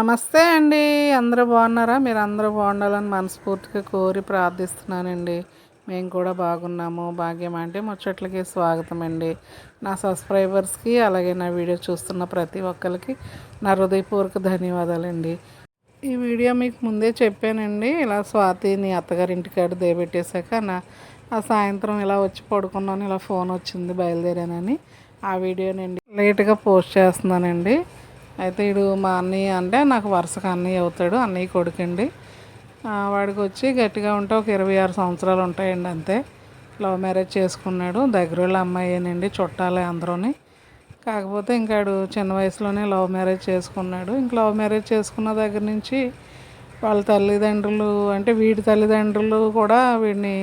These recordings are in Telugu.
నమస్తే అండి. అందరూ బాగున్నారా? మీరు అందరూ బాగుండాలని మనస్ఫూర్తిగా కోరి ప్రార్థిస్తున్నానండి. మేము కూడా బాగున్నాము. భాగ్యం అంటే ముచ్చట్లకి స్వాగతం అండి. నా సబ్స్క్రైబర్స్కి అలాగే నా వీడియో చూస్తున్న ప్రతి ఒక్కరికి నా హృదయపూర్వక ధన్యవాదాలండి. ఈ వీడియో మీకు ముందే చెప్పానండి. ఇలా స్వాతిని అత్తగారింటికాడ దేబెట్టేశాక నా ఆ సాయంత్రం ఇలా వచ్చి పడుకున్నాను ఇలా ఫోన్ వచ్చింది బయలుదేరానని. ఆ వీడియోనండి లేట్గా పోస్ట్ చేస్తున్నానండి. అయితే ఇడు మా అన్నయ్య అంటే నాకు వరుసగా అన్నయ్య అవుతాడు అన్నయ్య కొడుకండి. వాడికి వచ్చి గట్టిగా ఉంటే ఒక ఇరవై ఆరు సంవత్సరాలు ఉంటాయండి అంతే. లవ్ మ్యారేజ్ చేసుకున్నాడు దగ్గర వాళ్ళ అమ్మాయేనండి చుట్టాలే అందరూని. కాకపోతే ఇంకాడు చిన్న వయసులోనే లవ్ మ్యారేజ్ చేసుకున్నాడు. ఇంక లవ్ మ్యారేజ్ చేసుకున్న దగ్గర నుంచి వాళ్ళ తల్లిదండ్రులు అంటే వీడి తల్లిదండ్రులు కూడా వీడిని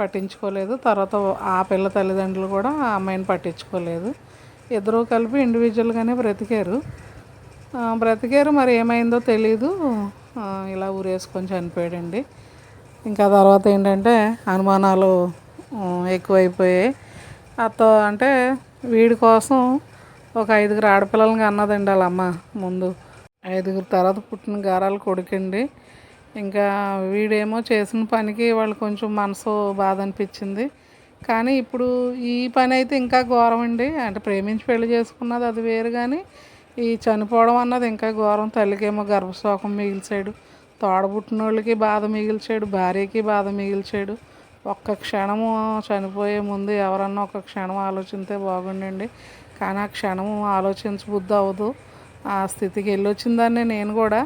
పట్టించుకోలేదు. తర్వాత ఆ పిల్ల తల్లిదండ్రులు కూడా ఆ అమ్మాయిని పట్టించుకోలేదు. ఇద్దరూ కలిపి ఇండివిజువల్గానే బ్రతికారు. బ్రతికారు మరి ఏమైందో తెలీదు. ఇలా ఊరేసుకొని చనిపోయాడండి. ఇంకా తర్వాత ఏంటంటే అనుమానాలు ఎక్కువైపోయాయి. అత్త అంటే వీడి కోసం ఒక ఐదుగురు ఆడపిల్లలకి అన్నదండి వాళ్ళ అమ్మ ముందు. ఐదుగురు తర్వాత పుట్టిన గారాలు కొడుకండి. ఇంకా వీడేమో చేసిన పనికి వాళ్ళు కొంచెం మనసు బాధ అనిపించింది. కానీ ఇప్పుడు ఈ పని అయితే ఇంకా ఘోరం అండి అంటే ప్రేమించి పెళ్ళి చేసుకున్నది అది వేరు కానీ ఈ చనిపోవడం అన్నది ఇంకా ఘోరం. తల్లికేమో గర్భశోకం మిగిల్చాడు తోడబుట్టిన వాళ్ళకి బాధ మిగిల్చాడు భార్యకి బాధ మిగిల్చాడు. ఒక్క క్షణము చనిపోయే ముందు ఎవరన్నా ఒక క్షణం ఆలోచిస్తే బాగుండండి. కానీ ఆ క్షణము ఆలోచించబుద్ధి అవ్వదు. ఆ స్థితికి వెళ్ళొచ్చిందాన్ని నేను కూడా.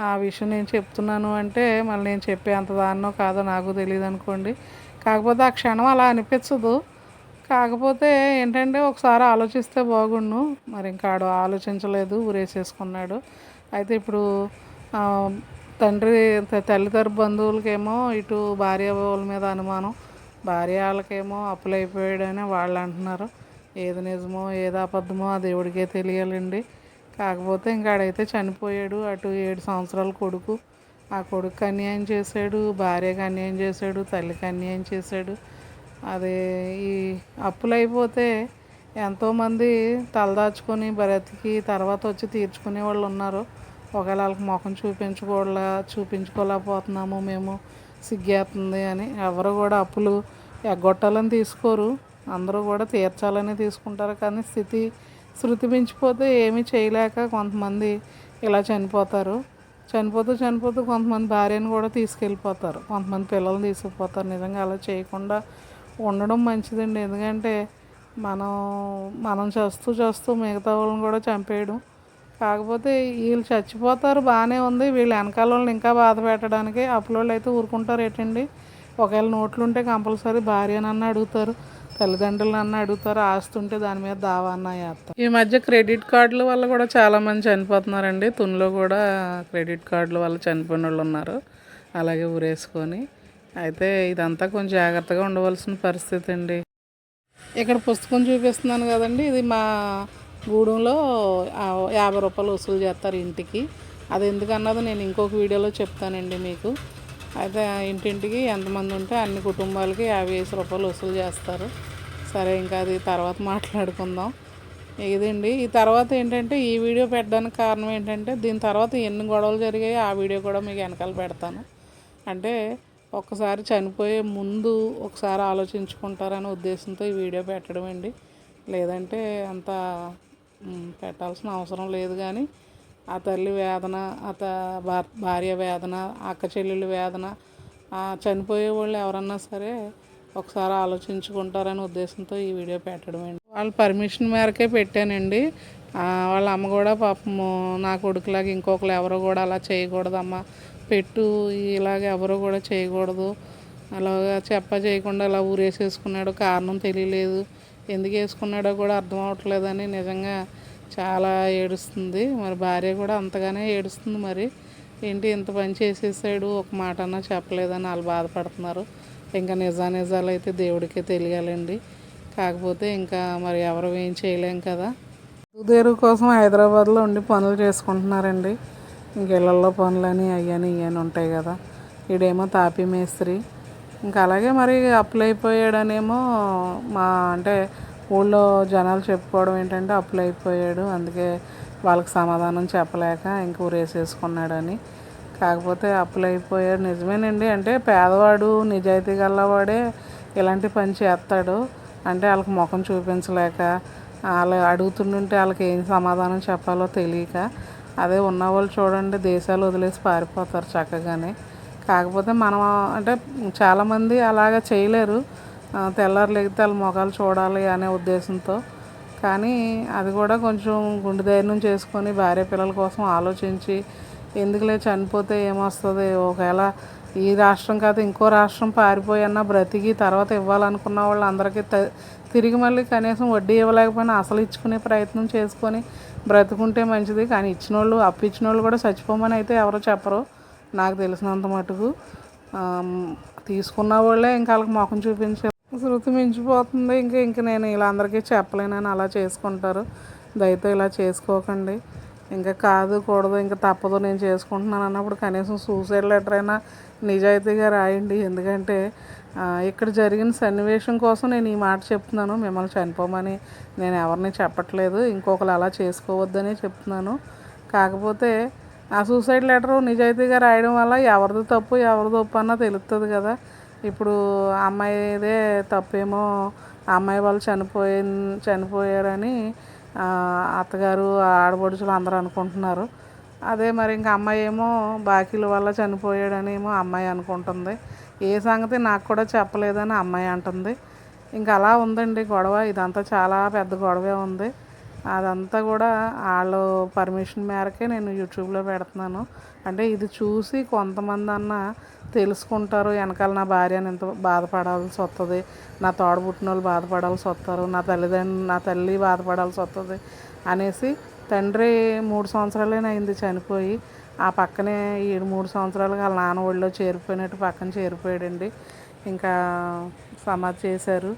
ఆ విషయం నేను చెప్తున్నాను అంటే మళ్ళీ నేను చెప్పే అంత దాన్నో కాదో నాకు తెలియదు అనుకోండి కాకపోతే ఆ క్షణం అలా అనిపించదు. కాకపోతే ఏంటంటే ఒకసారి ఆలోచిస్తే బాగుండు. మరి ఇంకా ఆడు ఆలోచించలేదు ఊరేసేసుకున్నాడు. అయితే ఇప్పుడు తండ్రి తల్లిదండ్రు బంధువులకేమో ఇటు భార్య వాళ్ళ మీద అనుమానం. భార్య వాళ్ళకేమో అప్పులైపోయాడని వాళ్ళు అంటున్నారు. ఏది నిజమో ఏది అబద్ధమో ఆ దేవుడికే తెలియాలండి. కాకపోతే ఇంకాడైతే చనిపోయాడు. అటు ఏడు సంవత్సరాల కొడుకు. ఆ కొడుకు అన్యాయం చేశాడు భార్యకు అన్యాయం చేశాడు తల్లికి అన్యాయం చేశాడు. అదే ఈ అప్పులు అయిపోతే ఎంతోమంది తలదాచుకొని బ్రతికి తర్వాత వచ్చి తీర్చుకునే వాళ్ళు ఉన్నారు. ఒకవేళ వాళ్ళకి ముఖం చూపించుకోలే చూపించుకోలేకపోతున్నాము మేము సిగ్గేస్తుంది అని ఎవరు కూడా అప్పులు ఎగ్గొట్టాలని తీసుకోరు. అందరూ కూడా తీర్చాలని తీసుకుంటారు. కానీ స్థితి శృతి మించిపోతే ఏమీ చేయలేక కొంతమంది ఇలా చనిపోతారు. చనిపోతూ చనిపోతూ కొంతమంది భార్యను కూడా తీసుకెళ్ళిపోతారు. కొంతమంది పిల్లలు తీసుకుపోతారు. నిజంగా అలా చేయకుండా ఉండడం మంచిదండి. ఎందుకంటే మనం మనం చేస్తూ చేస్తూ మిగతా వాళ్ళని కూడా చంపేయడం. కాకపోతే వీళ్ళు చచ్చిపోతారు బాగానే ఉంది. వీళ్ళు వెనకాల వాళ్ళని ఇంకా బాధ పెట్టడానికి అప్పులోళ్ళు అయితే ఊరుకుంటారు ఏంటండి ఒకవేళ నోట్లు ఉంటే కంపల్సరీ భార్యనన్న అడుగుతారు. తల్లిదండ్రులు అన్న అడుగుతారు ఆస్తుంటే దాని మీద దావా అన్న వేస్తారు ఈ మధ్య క్రెడిట్ కార్డుల వల్ల కూడా చాలామంది చనిపోతున్నారండి. తునిలో కూడా క్రెడిట్ కార్డుల వల్ల చనిపోయిన వాళ్ళు ఉన్నారు. అలాగే ఊరేసుకొని. అయితే ఇదంతా కొంచెం జాగ్రత్తగా ఉండవలసిన పరిస్థితి అండి. ఇక్కడ పుస్తకం చూపిస్తున్నాను కదండి. ఇది మా గూడెంలో యాభై రూపాయలు వసూలు చేస్తారు ఇంటికి. అది ఎందుకన్నది నేను ఇంకొక వీడియోలో చెప్తానండి మీకు. అయితే ఇంటింటికి ఎంతమంది ఉంటే అన్ని కుటుంబాలకి యాభై వేసి రూపాయలు వసూలు చేస్తారు. సరే ఇంకా అది తర్వాత మాట్లాడుకుందాం. ఇదండి ఈ తర్వాత ఏంటంటే ఈ వీడియో పెట్టడానికి కారణం ఏంటంటే దీని తర్వాత ఎన్ని గొడవలు జరిగాయి ఆ వీడియో కూడా మీకు వెనకాల పెడతాను. అంటే ఒక్కసారి చనిపోయే ముందు ఒకసారి ఆలోచించుకుంటారనే ఉద్దేశంతో ఈ వీడియో పెట్టడం అండి. లేదంటే అంత పెట్టాల్సిన అవసరం లేదు కానీ ఆ తల్లి వేదన ఆ భార్య వేదన అక్క చెల్లెలు వేదన చనిపోయే వాళ్ళు ఎవరన్నా సరే ఒకసారి ఆలోచించుకుంటారనే ఉద్దేశంతో ఈ వీడియో పెట్టడం అండి. వాళ్ళ పర్మిషన్ మేరకే పెట్టానండి. వాళ్ళ అమ్మ కూడా పాపము నా కొడుకులాగా ఇంకొకరు ఎవరు కూడా అలా చేయకూడదమ్మా. పెట్టు ఇలాగ ఎవరు కూడా చేయకూడదు. అలాగా చెప్ప చేయకుండా అలా ఊరేసేసుకున్నాడు కారణం తెలియలేదు. ఎందుకు వేసుకున్నాడో కూడా అర్థం అవ్వట్లేదని నిజంగా చాలా ఏడుస్తుంది. మరి భార్య కూడా అంతగానే ఏడుస్తుంది మరి. ఏంటి ఇంత పని చేసేసాడు ఒక మాట అన్నా చెప్పలేదని వాళ్ళు బాధపడుతున్నారు. ఇంకా నిజానిజాలు అయితే దేవుడికే తెలియాలండి. కాకపోతే ఇంకా మరి ఎవరు ఏం చేయలేం కదా. ఉదేరు కోసం హైదరాబాద్లో ఉండి పనులు చేసుకుంటున్నారండి. ఇంక ఇళ్ళల్లో పనులని అయ్యని ఇవని ఉంటాయి కదా. ఈడేమో తాపీ మేస్త్రి. ఇంకా అలాగే మరి అప్లై అయిపోయాడనేమో మా అంటే ఊళ్ళో జనాలు చెప్పుకోవడం ఏంటంటే అప్పులు అయిపోయాడు. అందుకే వాళ్ళకి సమాధానం చెప్పలేక ఇంక ఊరేసేసుకున్నాడని. కాకపోతే అప్పులు అయిపోయాడు నిజమేనండి. అంటే పేదవాడు నిజాయితీ గలవాడే ఇలాంటి పని చేస్తాడు. అంటే వాళ్ళకి ముఖం చూపించలేక వాళ్ళు అడుగుతుంటే వాళ్ళకి ఏం సమాధానం చెప్పాలో తెలియక అదే ఉన్నవాళ్ళు చూడండి దేశాలు వదిలేసి పారిపోతారు చక్కగానే. కాకపోతే మనం అంటే చాలామంది అలాగ చేయలేరు. తెల్లారు లేకపోతే వాళ్ళ ముఖాలు చూడాలి అనే ఉద్దేశంతో. కానీ అది కూడా కొంచెం గుండె ధైర్యం చేసుకొని భార్య పిల్లల కోసం ఆలోచించి ఎందుకులే చనిపోతే ఏమొస్తుంది? ఒకవేళ ఈ రాష్ట్రం కాదు ఇంకో రాష్ట్రం పారిపోయి బ్రతికి తర్వాత ఇవ్వాలనుకున్న వాళ్ళు అందరికీ తిరిగి మళ్ళీ కనీసం వడ్డీ ఇవ్వలేకపోయినా అసలు ఇచ్చుకునే ప్రయత్నం చేసుకొని బ్రతుకుంటే మంచిది. కానీ ఇచ్చిన వాళ్ళు అప్పు ఇచ్చిన వాళ్ళు కూడా చచ్చిపోమని అయితే ఎవరో చెప్పరు. నాకు తెలిసినంత మటుకు తీసుకున్న వాళ్ళే ఇంకా వాళ్ళకి మొఖం చూపించే శృతి మించిపోతుంది. ఇంకా ఇంక నేను ఇలా అందరికీ చెప్పలేనని అలా చేసుకుంటారు. దయతో ఇలా చేసుకోకండి. ఇంకా కాదు కూడదు ఇంకా తప్పదు నేను చేసుకుంటున్నాను అన్నప్పుడు కనీసం సూసైడ్ లెటర్ అయినా నిజాయితీగా రాయండి. ఎందుకంటే ఇక్కడ జరిగిన సన్నివేశం కోసం నేను ఈ మాట చెప్తున్నాను. మిమ్మల్ని చనిపోమని నేను ఎవరిని చెప్పట్లేదు. ఇంకొకరు అలా చేసుకోవద్దని చెప్తున్నాను. కాకపోతే ఆ సూసైడ్ లెటర్ నిజాయితీగా రాయడం వల్ల ఎవరిది తప్పు ఎవరిది తప్పు అన్న తెలుస్తుంది కదా. ఇప్పుడు అమ్మాయిదే తప్పేమో అమ్మాయి వాళ్ళు చనిపోయి చనిపోయారని అత్తగారు ఆడపడుచులు అందరూ అనుకుంటున్నారు. అదే మరి ఇంకా అమ్మాయి ఏమో బాకీల వల్ల చనిపోయాడని ఏమో అమ్మాయి అనుకుంటుంది. ఏ సంగతి నాకు కూడా చెప్పలేదని అమ్మాయి అంటుంది. ఇంకా అలా ఉందండి గొడవ. ఇదంతా చాలా పెద్ద గొడవే ఉంది. అదంతా కూడా వాళ్ళు పర్మిషన్ మేరకే నేను యూట్యూబ్లో పెడుతున్నాను. అంటే ఇది చూసి కొంతమంది అన్న తెలుసుకుంటారు వెనకాల నా భార్యను ఎంత బాధపడాల్సి వస్తుంది నా తోడబుట్టిన వాళ్ళు బాధపడాల్సి వస్తారు నా తల్లిదండ్రులు నా తల్లి బాధపడాల్సి వస్తుంది అనేసి తండ్రి మూడు సంవత్సరాలేనైంది చనిపోయి ఆ పక్కనే ఈ మూడు సంవత్సరాలుగా వాళ్ళ నాన్న ఒళ్ళో చేరిపోయినట్టు పక్కన చేరిపోయాడండి. ఇంకా సమాధి చేశారు.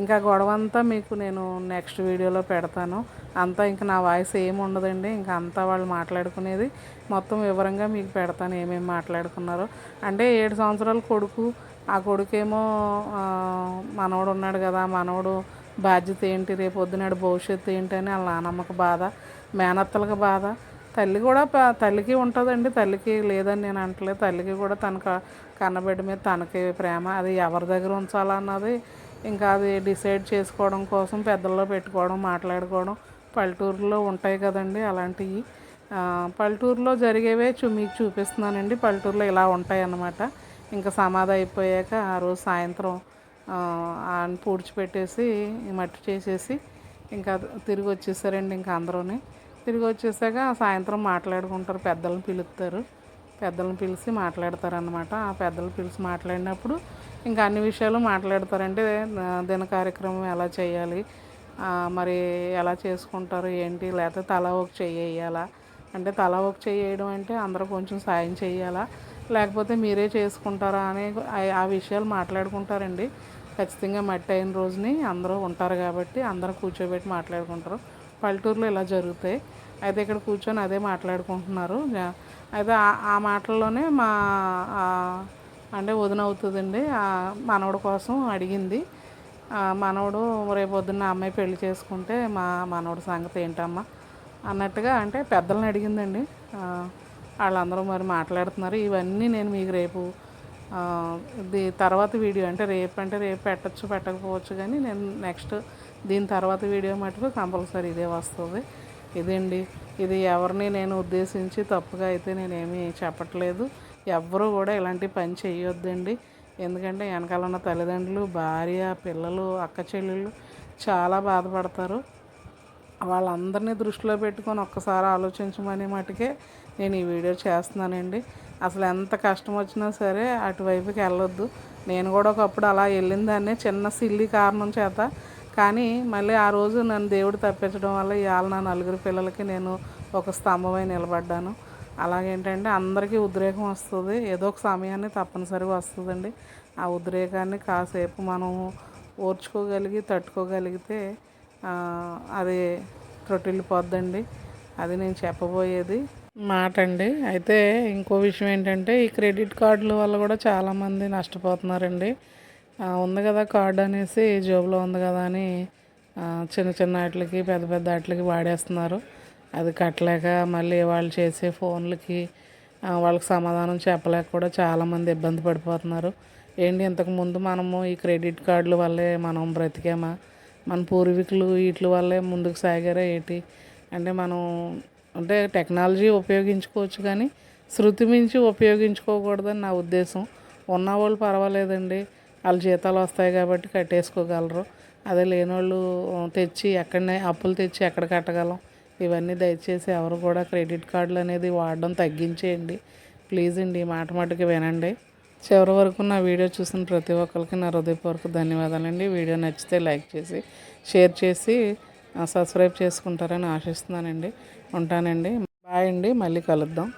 ఇంకా గొడవ అంతా మీకు నేను నెక్స్ట్ వీడియోలో పెడతాను. అంతా ఇంకా నా వాయిస్ ఏమి ఉండదండి. ఇంకా అంతా వాళ్ళు మాట్లాడుకునేది మొత్తం వివరంగా మీకు పెడతాను ఏమేమి మాట్లాడుకున్నారో. అంటే ఏడు సంవత్సరాల కొడుకు ఆ కొడుకేమో మనవడు ఉన్నాడు కదా మనవడు బాధ్యత ఏంటి రేపు వద్దునాడు భవిష్యత్తు ఏంటి అని వాళ్ళ నానమ్మకు బాధ మేనత్తలకు బాధ. తల్లి కూడా తల్లికి ఉంటుందండి. తల్లికి లేదని నేను అంటలేదు. తల్లికి కూడా తన కన్నబిడ్డ మీద తనకి ప్రేమ. అది ఎవరి దగ్గర ఉంచాలన్నది ఇంకా అది డిసైడ్ చేసుకోవడం కోసం పెద్దల్లో పెట్టుకోవడం మాట్లాడుకోవడం పల్లెటూరులో ఉంటాయి కదండి అలాంటివి పల్లెటూరులో జరిగేవే చూ మీకు చూపిస్తున్నానండి. పల్లెటూరులో ఇలా ఉంటాయి అన్నమాట ఇంకా సమాధి అయిపోయాక ఆ రోజు సాయంత్రం ఆయన పూడ్చిపెట్టేసి మట్టి చేసేసి ఇంకా తిరిగి వచ్చేసారండి ఇంకా అందరూని. తిరిగి వచ్చేసాక సాయంత్రం మాట్లాడుకుంటారు పెద్దలను పిలుస్తారు. పెద్దలను పిలిచి మాట్లాడతారనమాట ఆ పెద్దలు పిలిచి మాట్లాడినప్పుడు ఇంకా అన్ని విషయాలు మాట్లాడతారంటే దిన కార్యక్రమం ఎలా చేయాలి మరి ఎలా చేసుకుంటారు ఏంటి లేకపోతే తల ఒక చెయ్యి వేయాలా? అంటే తల ఒక చెయ్యి వేయడం అంటే అందరూ కొంచెం సాయం చేయాలా? లేకపోతే మీరే చేసుకుంటారా అనే ఆ- విషయాలు మాట్లాడుకుంటారండి. ఖచ్చితంగా మట్టి అయిన రోజుని అందరూ ఉంటారు కాబట్టి అందరూ కూర్చోబెట్టి మాట్లాడుకుంటారు. పల్లెటూరులో ఇలా జరుగుతాయి. అయితే ఇక్కడ కూర్చొని అదే మాట్లాడుకుంటున్నారు. అయితే ఆ- మాటల్లోనే మా అంటే వదిన అవుతుందండి. ఆ కోసం అడిగింది. మనవడు రేపు పొద్దున్న అమ్మాయి పెళ్ళి చేసుకుంటే మా మనవడు సంగతి ఏంటమ్మా అన్నట్టుగా అంటే పెద్దలను అడిగిందండి. వాళ్ళందరూ మరి మాట్లాడుతున్నారు. ఇవన్నీ నేను మీకు రేపు తర్వాత వీడియో అంటే రేపు అంటే రేపు పెట్టచ్చు పెట్టకపోవచ్చు కానీ నేను నెక్స్ట్ దీని తర్వాత వీడియో మటుకు కంపల్సరీ ఇదే వస్తుంది. ఇదండి. ఇది ఎవరిని నేను ఉద్దేశించి తప్పుగా అయితే నేనేమీ చెప్పట్లేదు. ఎవ్వరూ కూడా ఇలాంటి పని చేయొద్దండి. ఎందుకంటే వెనకాల ఉన్న తల్లిదండ్రులు భార్య పిల్లలు అక్క చెల్లెళ్ళు చాలా బాధపడతారు. వాళ్ళందరినీ దృష్టిలో పెట్టుకొని ఒక్కసారి ఆలోచించమని మటుకే నేను ఈ వీడియో చేస్తున్నానండి. అసలు ఎంత కష్టం వచ్చినా సరే అటువైపుకి వెళ్ళొద్దు. నేను కూడా ఒకప్పుడు అలా వెళ్ళిన దాన్నే చిన్న సిల్లి కారణం చేత కానీ మళ్ళీ ఆ రోజు నన్ను దేవుడు తప్పించడం వల్ల ఇవాళ నా నలుగురు పిల్లలకి నేను ఒక స్తంభమై నిలబడ్డాను. అలాగేంటంటే అందరికీ ఉద్రేకం వస్తుంది. ఏదో ఒక సమయాన్ని తప్పనిసరిగా వస్తుందండి. ఆ ఉద్రేకాన్ని కాసేపు మనం ఓర్చుకోగలిగి తట్టుకోగలిగితే అది త్రొట్టిల్లిపోద్దండి. అది నేను చెప్పబోయేది. మాట అండి అయితే ఇంకో విషయం ఏంటంటే ఈ క్రెడిట్ కార్డుల వల్ల కూడా చాలామంది నష్టపోతున్నారండి. ఉంది కదా కార్డు అనేసి జోబులో ఉంది కదా అని చిన్న చిన్న వాటికి పెద్ద పెద్ద వాటికి వాడేస్తున్నారు. అది కట్టలేక మళ్ళీ వాళ్ళు చేసే ఫోన్లకి వాళ్ళకి సమాధానం చెప్పలేక కూడా చాలామంది ఇబ్బంది పడిపోతున్నారు. ఏంటి ఇంతకుముందు మనము ఈ క్రెడిట్ కార్డుల వల్లే మనం బ్రతికామా? మన పూర్వీకులు వీటి వల్లే ముందుకు సాగారా ఏంటి? అంటే మనం అంటే టెక్నాలజీ ఉపయోగించుకోవచ్చు కానీ శృతి మించి ఉపయోగించుకోకూడదని నా ఉద్దేశం. ఉన్నవాళ్ళు పర్వాలేదండి. వాళ్ళ జీతాలు వస్తాయి కాబట్టి కట్టేసుకోగలరు. అదే లేనివాళ్ళు తెచ్చి ఎక్కడనే అప్పులు తెచ్చి ఎక్కడ కట్టగలం. ఇవన్నీ దయచేసి ఎవరు కూడా క్రెడిట్ కార్డులు అనేది వాడడం తగ్గించేయండి. ప్లీజ్ అండి ఈ మాట మటుకు వినండి. చివరి వరకు నా వీడియో చూసిన ప్రతి ఒక్కరికి నా హృదయపూర్వక ధన్యవాదాలండి. వీడియో నచ్చితే లైక్ చేసి షేర్ చేసి సబ్స్క్రైబ్ చేసుకుంటారని ఆశిస్తున్నానండి. ఉంటానండి. బాయ్ అండి. మళ్ళీ కలుద్దాం.